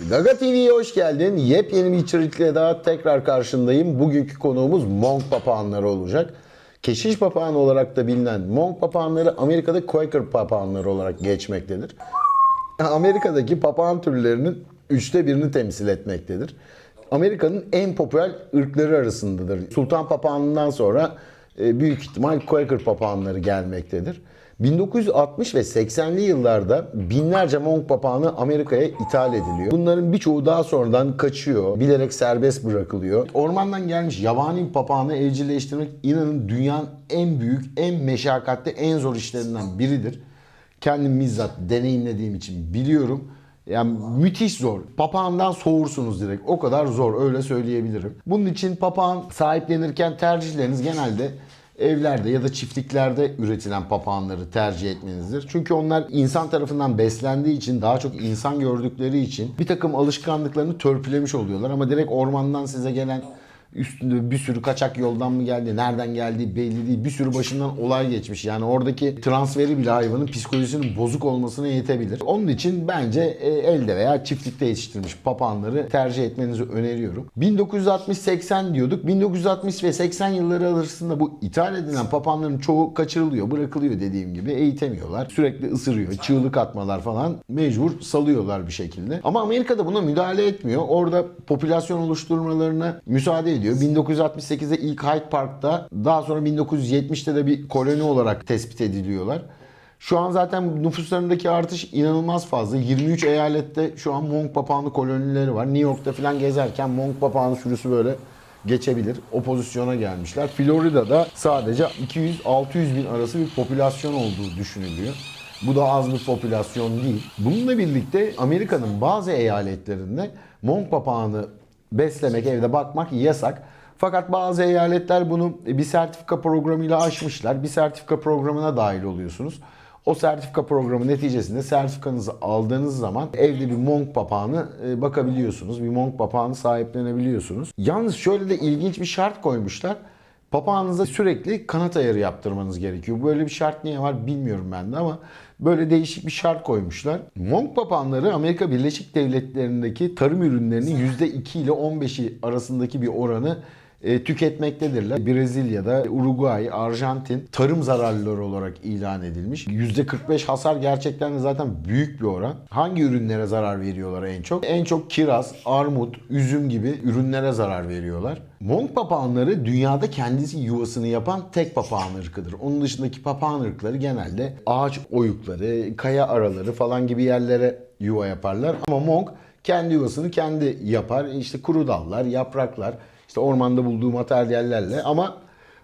Gaga TV'ye hoş geldin. Yepyeni bir içerikle daha tekrar karşındayım. Bugünkü konuğumuz Monk papağanları olacak. Keşiş papağanı olarak da bilinen Monk papağanları Amerika'da Quaker papağanları olarak geçmektedir. Amerika'daki papağan türlerinin üçte birini temsil etmektedir. Amerika'nın en popüler ırkları arasındadır. Sultan papağanından sonra e, büyük ihtimal Quaker papağanları gelmektedir. 1960 ve 80'li yıllarda binlerce monk papağanı Amerika'ya ithal ediliyor. Bunların birçoğu daha sonradan kaçıyor, bilerek serbest bırakılıyor. Ormandan gelmiş yabani papağanı evcilleştirmek inanın dünyanın en büyük, en meşakkatli, en zor işlerinden biridir. Kendim bizzat deneyimlediğim için biliyorum. Yani müthiş zor. Papağandan soğursunuz direkt. O kadar zor öyle söyleyebilirim. Bunun için papağan sahiplenirken tercihleriniz genelde evlerde ya da çiftliklerde üretilen papağanları tercih etmenizdir. Çünkü onlar insan tarafından beslendiği için, daha çok insan gördükleri için bir takım alışkanlıklarını törpülemiş oluyorlar. Ama direkt ormandan size gelen üstünde bir sürü kaçak yoldan mı geldi, nereden geldiği belli değil. Bir sürü başından olay geçmiş. Yani oradaki transferi bile hayvanın psikolojisinin bozuk olmasına yetebilir. Onun için bence e, elde veya çiftlikte yetiştirilmiş papağanları tercih etmenizi öneriyorum. 1960-80 diyorduk. 1960 ve 80 yılları arasında bu ithal edilen papağanların çoğu kaçırılıyor, bırakılıyor dediğim gibi. Eğitemiyorlar. Sürekli ısırıyor, çığlık atmalar falan. Mecbur salıyorlar bir şekilde. Ama Amerika'da buna müdahale etmiyor. Orada popülasyon oluşturmalarına müsaade ediyor. 1968'de ilk Hyde Park'ta daha sonra 1970'te de bir koloni olarak tespit ediliyorlar. Şu an zaten nüfuslarındaki artış inanılmaz fazla. 23 eyalette şu an monk papağanı kolonileri var. New York'ta falan gezerken monk papağanı sürüsü böyle geçebilir. O pozisyona gelmişler. Florida'da sadece 200-600 bin arası bir popülasyon olduğu düşünülüyor. Bu da az bir popülasyon değil. Bununla birlikte Amerika'nın bazı eyaletlerinde monk papağanı beslemek, evde bakmak yasak. Fakat bazı eyaletler bunu bir sertifika programıyla aşmışlar. Bir sertifika programına dahil oluyorsunuz. O sertifika programı neticesinde sertifikanızı aldığınız zaman evde bir monk papağanı e, bakabiliyorsunuz. Bir monk papağanı sahiplenebiliyorsunuz. Yalnız şöyle de ilginç bir şart koymuşlar. Papağanınıza sürekli kanat ayarı yaptırmanız gerekiyor. Böyle bir şart niye var bilmiyorum ben de ama böyle değişik bir şart koymuşlar. Monk papağanları Amerika Birleşik Devletleri'ndeki tarım ürünlerinin %2 ile 15'i arasındaki bir oranı e, tüketmektedirler. Brezilya'da, Uruguay, Arjantin tarım zararlıları olarak ilan edilmiş. %45 hasar gerçekten de zaten büyük bir oran. Hangi ürünlere zarar veriyorlar en çok? En çok kiraz, armut, üzüm gibi ürünlere zarar veriyorlar. Monk papağanları dünyada kendisi yuvasını yapan tek papağan ırkıdır. Onun dışındaki papağan ırkları genelde ağaç oyukları, kaya araları falan gibi yerlere yuva yaparlar. Ama monk kendi yuvasını kendi yapar. İşte kuru dallar, yapraklar, işte ormanda bulduğu materyallerle ama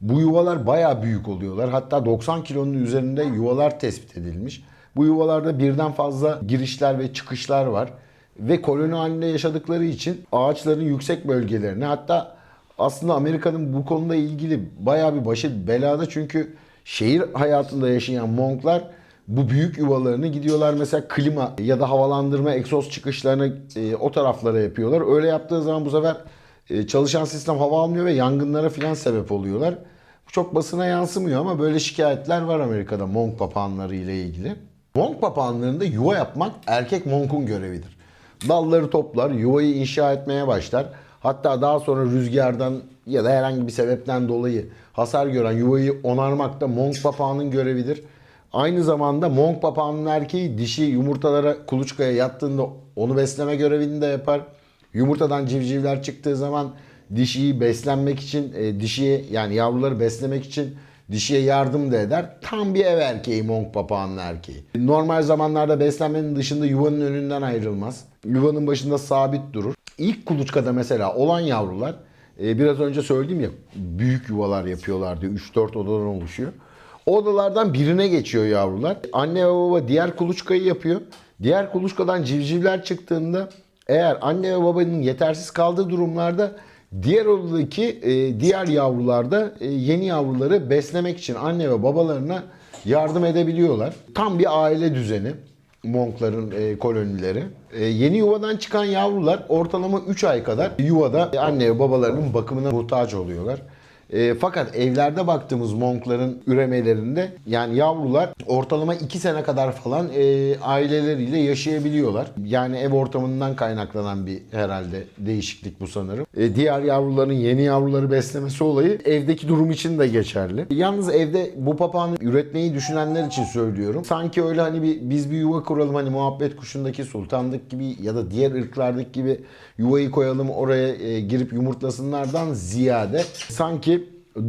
bu yuvalar bayağı büyük oluyorlar. Hatta 90 kilonun üzerinde yuvalar tespit edilmiş. Bu yuvalarda birden fazla girişler ve çıkışlar var. Ve koloni halinde yaşadıkları için ağaçların yüksek bölgelerine hatta aslında Amerika'nın bu konuda ilgili bayağı bir başı belada çünkü şehir hayatında yaşayan monklar bu büyük yuvalarını gidiyorlar mesela klima ya da havalandırma egzoz çıkışlarını e, o taraflara yapıyorlar. Öyle yaptığı zaman bu sefer çalışan sistem hava almıyor ve yangınlara filan sebep oluyorlar. Bu çok basına yansımıyor ama böyle şikayetler var Amerika'da monk papağanları ile ilgili. Monk papağanlarında yuva yapmak erkek monkun görevidir. Dalları toplar, yuvayı inşa etmeye başlar. Hatta daha sonra rüzgardan ya da herhangi bir sebepten dolayı hasar gören yuvayı onarmak da monk papağanın görevidir. Aynı zamanda monk papağanın erkeği dişi yumurtalara kuluçkaya yattığında onu besleme görevini de yapar. Yumurtadan civcivler çıktığı zaman dişiyi beslenmek için, e, dişiye yani yavruları beslemek için dişiye yardım da eder. Tam bir ev erkeği monk papağanın erkeği. Normal zamanlarda beslenmenin dışında yuvanın önünden ayrılmaz. Yuvanın başında sabit durur. İlk kuluçkada mesela olan yavrular e, biraz önce söyledim ya büyük yuvalar yapıyorlar diyor. 3-4 odadan oluşuyor. O odalardan birine geçiyor yavrular. Anne ve baba diğer kuluçkayı yapıyor. Diğer kuluçkadan civcivler çıktığında eğer anne ve babanın yetersiz kaldığı durumlarda diğer odadaki e, diğer yavrularda e, yeni yavruları beslemek için anne ve babalarına yardım edebiliyorlar. Tam bir aile düzeni monkların e, kolonileri. E, yeni yuvadan çıkan yavrular ortalama 3 ay kadar yuvada anne ve babalarının bakımına muhtaç oluyorlar. E, fakat evlerde baktığımız monkların üremelerinde yani yavrular ortalama 2 sene kadar falan e, aileleriyle yaşayabiliyorlar. Yani ev ortamından kaynaklanan bir herhalde değişiklik bu sanırım. E, diğer yavruların yeni yavruları beslemesi olayı evdeki durum için de geçerli. Yalnız evde bu papağanı üretmeyi düşünenler için söylüyorum. Sanki öyle hani bir, biz bir yuva kuralım hani muhabbet kuşundaki sultanlık gibi ya da diğer ırklardaki gibi yuvayı koyalım oraya e, girip yumurtlasınlardan ziyade sanki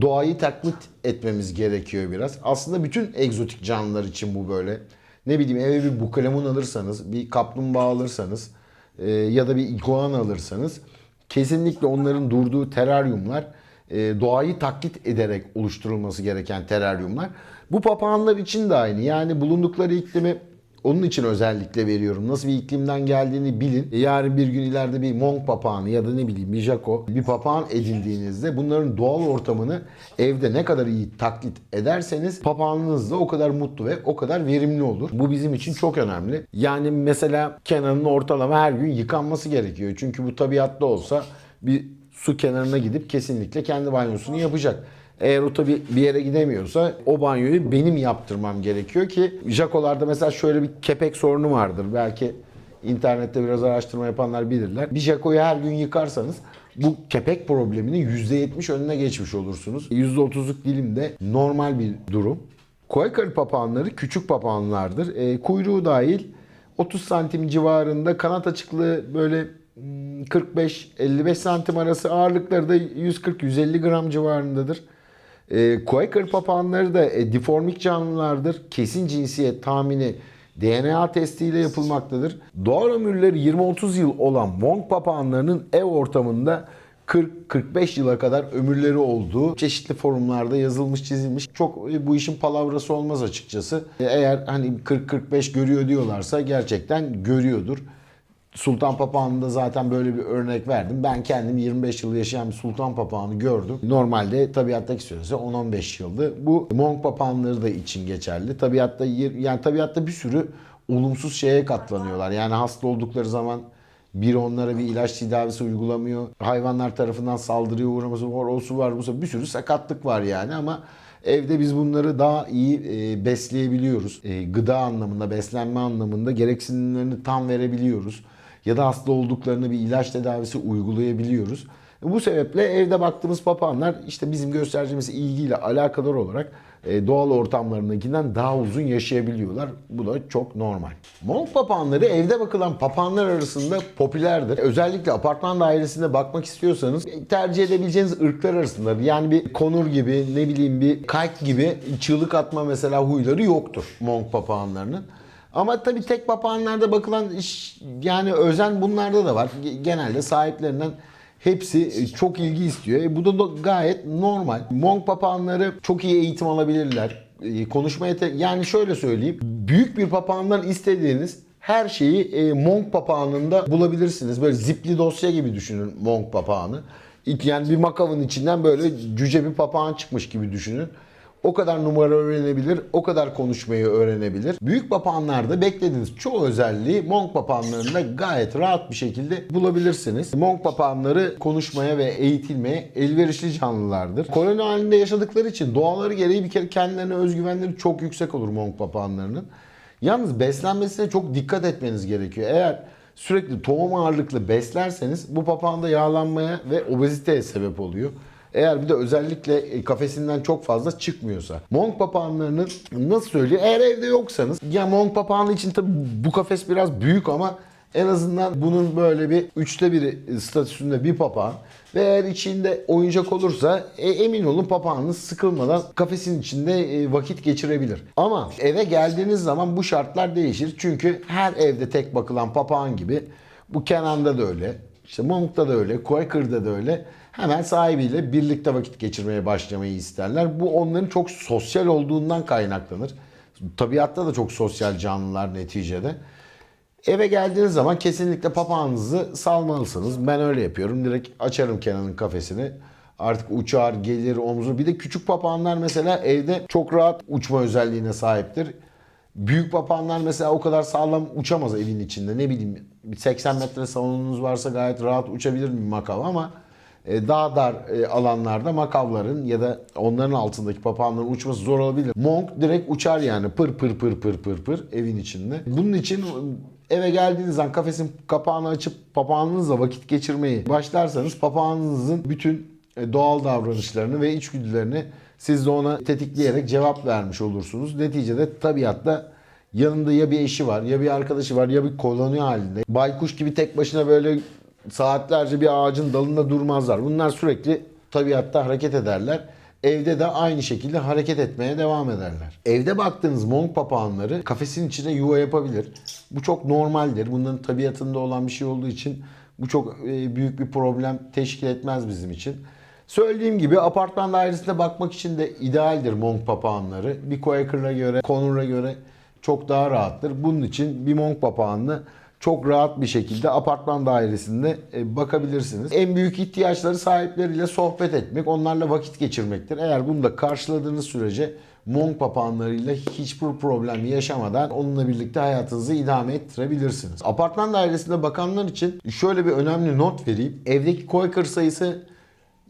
doğayı taklit etmemiz gerekiyor biraz. Aslında bütün egzotik canlılar için bu böyle. Ne bileyim eve bir bukalemun alırsanız, bir kaplumbağa alırsanız e, ya da bir iguana alırsanız kesinlikle onların durduğu teraryumlar e, doğayı taklit ederek oluşturulması gereken teraryumlar. Bu papağanlar için de aynı. Yani bulundukları iklimi onun için özellikle veriyorum. Nasıl bir iklimden geldiğini bilin. E, Yarın bir gün ileride bir monk papağanı ya da ne bileyim bir jako bir papağan edindiğinizde bunların doğal ortamını evde ne kadar iyi taklit ederseniz papağanınız da o kadar mutlu ve o kadar verimli olur. Bu bizim için çok önemli. Yani mesela Kenan'ın ortalama her gün yıkanması gerekiyor. Çünkü bu tabiatta olsa bir su kenarına gidip kesinlikle kendi banyosunu yapacak. Eğer o tabi bir yere gidemiyorsa o banyoyu benim yaptırmam gerekiyor ki Jakolarda mesela şöyle bir kepek sorunu vardır. Belki internette biraz araştırma yapanlar bilirler. Bir Jako'yu her gün yıkarsanız bu kepek probleminin %70 önüne geçmiş olursunuz. %30'luk dilimde normal bir durum. Quaker papağanları küçük papağanlardır. E, kuyruğu dahil 30 santim civarında kanat açıklığı böyle hmm, 45-55 santim arası ağırlıkları da 140-150 gram civarındadır. E, Quaker papağanları da e, diformik canlılardır. Kesin cinsiyet tahmini DNA testiyle yapılmaktadır. Doğal ömürleri 20-30 yıl olan Wong papağanlarının ev ortamında 40-45 yıla kadar ömürleri olduğu çeşitli forumlarda yazılmış çizilmiş. Çok e, bu işin palavrası olmaz açıkçası. E, Eğer hani 40-45 görüyor diyorlarsa gerçekten görüyordur. Sultan Papağanı'nda zaten böyle bir örnek verdim. Ben kendim 25 yıl yaşayan bir Sultan Papağanı gördüm. Normalde tabiattaki süresi 10-15 yıldı. Bu Monk Papağanları da için geçerli. Tabiatta yani tabiatta bir sürü olumsuz şeye katlanıyorlar. Yani hasta oldukları zaman bir onlara bir ilaç tedavisi uygulamıyor. Hayvanlar tarafından saldırıya uğraması var, o su var, bu bir sürü sakatlık var yani ama evde biz bunları daha iyi e, besleyebiliyoruz. E, gıda anlamında, beslenme anlamında gereksinimlerini tam verebiliyoruz. Ya da hasta olduklarını bir ilaç tedavisi uygulayabiliyoruz. Bu sebeple evde baktığımız papağanlar işte bizim gösterdiğimiz ilgiyle alakadar olarak e, doğal ortamlarındakinden daha uzun yaşayabiliyorlar. Bu da çok normal. Monk papağanları evde bakılan papağanlar arasında popülerdir. Özellikle apartman dairesinde bakmak istiyorsanız e, tercih edebileceğiniz ırklar arasında. Yani bir konur gibi ne bileyim bir kayk gibi çığlık atma mesela huyları yoktur monk papağanlarının. Ama tabii tek papağanlarda bakılan iş yani özen bunlarda da var. Ge- Genelde sahiplerinden hepsi e, çok ilgi istiyor. E, bu da da gayet normal. Monk papağanları çok iyi eğitim alabilirler. E, Konuşma yete yani şöyle söyleyeyim. Büyük bir papağandan istediğiniz her şeyi e, monk papağanında bulabilirsiniz. Böyle zipli dosya gibi düşünün monk papağanı. Yani bir makavın içinden böyle cüce bir papağan çıkmış gibi düşünün. O kadar numara öğrenebilir, o kadar konuşmayı öğrenebilir. Büyük papağanlarda beklediğiniz çoğu özelliği monk papağanlarında gayet rahat bir şekilde bulabilirsiniz. Monk papağanları konuşmaya ve eğitilmeye elverişli canlılardır. Koloni halinde yaşadıkları için doğaları gereği bir kere kendilerine özgüvenleri çok yüksek olur monk papağanlarının. Yalnız beslenmesine çok dikkat etmeniz gerekiyor. Eğer sürekli tohum ağırlıklı beslerseniz bu papağanda yağlanmaya ve obeziteye sebep oluyor. Eğer bir de özellikle e, kafesinden çok fazla çıkmıyorsa. Monk papağanlarının nasıl söyleyeyim? Eğer evde yoksanız ya monk papağanı için tabi bu kafes biraz büyük ama en azından bunun böyle bir üçte biri statüsünde bir papağan ve eğer içinde oyuncak olursa e, emin olun papağanınız sıkılmadan kafesin içinde e, vakit geçirebilir. Ama eve geldiğiniz zaman bu şartlar değişir. Çünkü her evde tek bakılan papağan gibi bu Kenan'da da öyle. İşte Monk'ta da öyle, Quaker'da da öyle. Hemen sahibiyle birlikte vakit geçirmeye başlamayı isterler. Bu onların çok sosyal olduğundan kaynaklanır. Tabiatta da çok sosyal canlılar neticede. Eve geldiğiniz zaman kesinlikle papağanınızı salmalısınız. Ben öyle yapıyorum. Direkt açarım Kenan'ın kafesini. Artık uçar, gelir, omzu. Bir de küçük papağanlar mesela evde çok rahat uçma özelliğine sahiptir. Büyük papağanlar mesela o kadar sağlam uçamaz evin içinde. Ne bileyim bir 80 metre salonunuz varsa gayet rahat uçabilir bir makav ama daha dar e, alanlarda makavların ya da onların altındaki papağanların uçması zor olabilir. Monk direkt uçar yani pır pır pır pır pır pır evin içinde. Bunun için eve geldiğiniz zaman kafesin kapağını açıp papağanınızla vakit geçirmeyi başlarsanız papağanınızın bütün e, doğal davranışlarını ve içgüdülerini siz de ona tetikleyerek cevap vermiş olursunuz. Neticede tabiatta yanında ya bir eşi var ya bir arkadaşı var ya bir koloni halinde. Baykuş gibi tek başına böyle saatlerce bir ağacın dalında durmazlar. Bunlar sürekli tabiatta hareket ederler. Evde de aynı şekilde hareket etmeye devam ederler. Evde baktığınız monk papağanları kafesin içine yuva yapabilir. Bu çok normaldir. Bunların tabiatında olan bir şey olduğu için bu çok e, büyük bir problem teşkil etmez bizim için. Söylediğim gibi apartman dairesine bakmak için de idealdir monk papağanları. Bir Quaker'a göre, Connor'a göre çok daha rahattır. Bunun için bir monk papağanını çok rahat bir şekilde apartman dairesinde e, bakabilirsiniz. En büyük ihtiyaçları sahipleriyle sohbet etmek, onlarla vakit geçirmektir. Eğer bunu da karşıladığınız sürece monk papağanlarıyla hiçbir problem yaşamadan onunla birlikte hayatınızı idame ettirebilirsiniz. Apartman dairesinde bakanlar için şöyle bir önemli not vereyim. Evdeki Quaker sayısı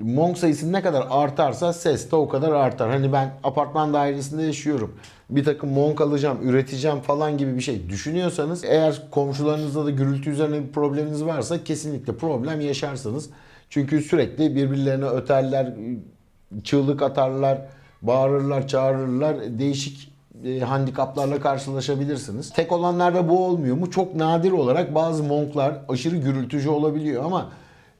Monk sayısı ne kadar artarsa ses de o kadar artar. Hani ben apartman dairesinde yaşıyorum. Bir takım monk alacağım, üreteceğim falan gibi bir şey düşünüyorsanız eğer komşularınızda da gürültü üzerine bir probleminiz varsa kesinlikle problem yaşarsınız. Çünkü sürekli birbirlerine öterler, çığlık atarlar, bağırırlar, çağırırlar. Değişik e, handikaplarla karşılaşabilirsiniz. Tek olanlarda bu olmuyor mu? Çok nadir olarak bazı monklar aşırı gürültücü olabiliyor ama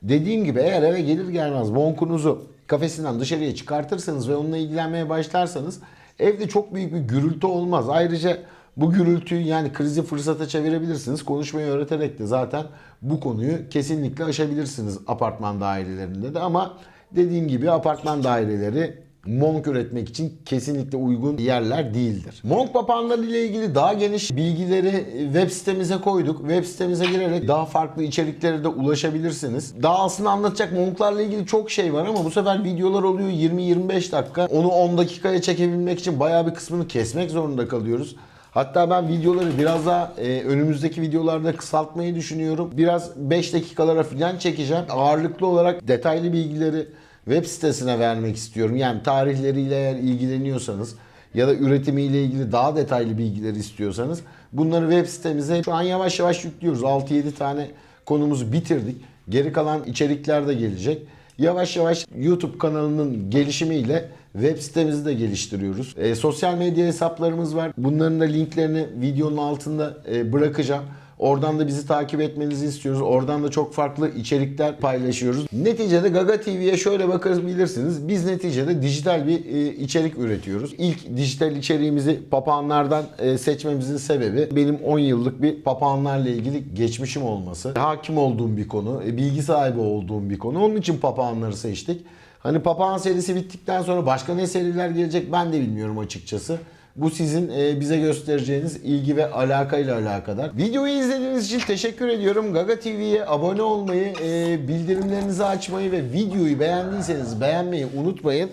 dediğim gibi eğer eve gelir gelmez monkunuzu kafesinden dışarıya çıkartırsanız ve onunla ilgilenmeye başlarsanız evde çok büyük bir gürültü olmaz. Ayrıca bu gürültüyü yani krizi fırsata çevirebilirsiniz. Konuşmayı öğreterek de zaten bu konuyu kesinlikle aşabilirsiniz apartman dairelerinde de ama dediğim gibi apartman daireleri monk üretmek için kesinlikle uygun yerler değildir. Monk papağanları ile ilgili daha geniş bilgileri web sitemize koyduk. Web sitemize girerek daha farklı içeriklere de ulaşabilirsiniz. Daha aslında anlatacak monklarla ilgili çok şey var ama bu sefer videolar oluyor 20-25 dakika. Onu 10 dakikaya çekebilmek için bayağı bir kısmını kesmek zorunda kalıyoruz. Hatta ben videoları biraz daha e, önümüzdeki videolarda kısaltmayı düşünüyorum. Biraz 5 dakikalara falan çekeceğim. Ağırlıklı olarak detaylı bilgileri web sitesine vermek istiyorum. Yani tarihleriyle eğer ilgileniyorsanız ya da üretimiyle ilgili daha detaylı bilgiler istiyorsanız bunları web sitemize şu an yavaş yavaş yüklüyoruz. 6-7 tane konumuzu bitirdik. Geri kalan içerikler de gelecek. Yavaş yavaş YouTube kanalının gelişimiyle web sitemizi de geliştiriyoruz. E, sosyal medya hesaplarımız var. Bunların da linklerini videonun altında e, bırakacağım. Oradan da bizi takip etmenizi istiyoruz. Oradan da çok farklı içerikler paylaşıyoruz. Neticede Gaga TV'ye şöyle bakabilirsiniz. Biz neticede dijital bir e, içerik üretiyoruz. İlk dijital içeriğimizi papağanlardan e, seçmemizin sebebi benim 10 yıllık bir papağanlarla ilgili geçmişim olması. Hakim olduğum bir konu, e, bilgi sahibi olduğum bir konu. Onun için papağanları seçtik. Hani papağan serisi bittikten sonra başka ne seriler gelecek ben de bilmiyorum açıkçası. Bu sizin e, bize göstereceğiniz ilgi ve alakayla alakadar. Videoyu izlediğiniz için teşekkür ediyorum. Gaga TV'ye abone olmayı, e, bildirimlerinizi açmayı ve videoyu beğendiyseniz beğenmeyi unutmayın.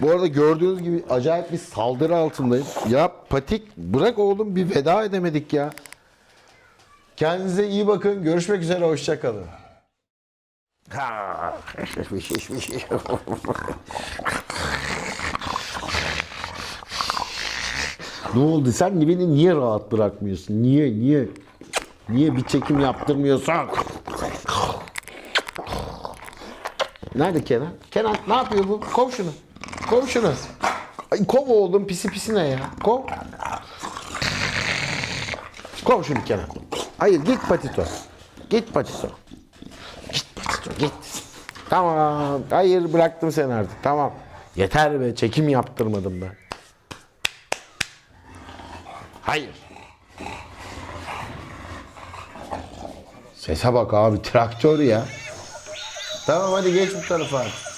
Bu arada gördüğünüz gibi acayip bir saldırı altındayım. Ya Patik bırak oğlum bir veda edemedik ya. Kendinize iyi bakın. Görüşmek üzere. Hoşçakalın. Ne oldu? Sen beni niye rahat bırakmıyorsun? Niye? Niye? Niye bir çekim yaptırmıyorsun? Nerede Kenan? Kenan ne yapıyor bu? Kov şunu. Kov şunu. Ay, kov oğlum pisi pisine ya. Kov. Kov şunu Kenan. Hayır git Patito. Git Patito. Git Patito git. Tamam. Hayır bıraktım seni artık. Tamam. Yeter be çekim yaptırmadım ben. Hayır. Sese bak abi traktör ya. Tamam hadi geç bu tarafa artık.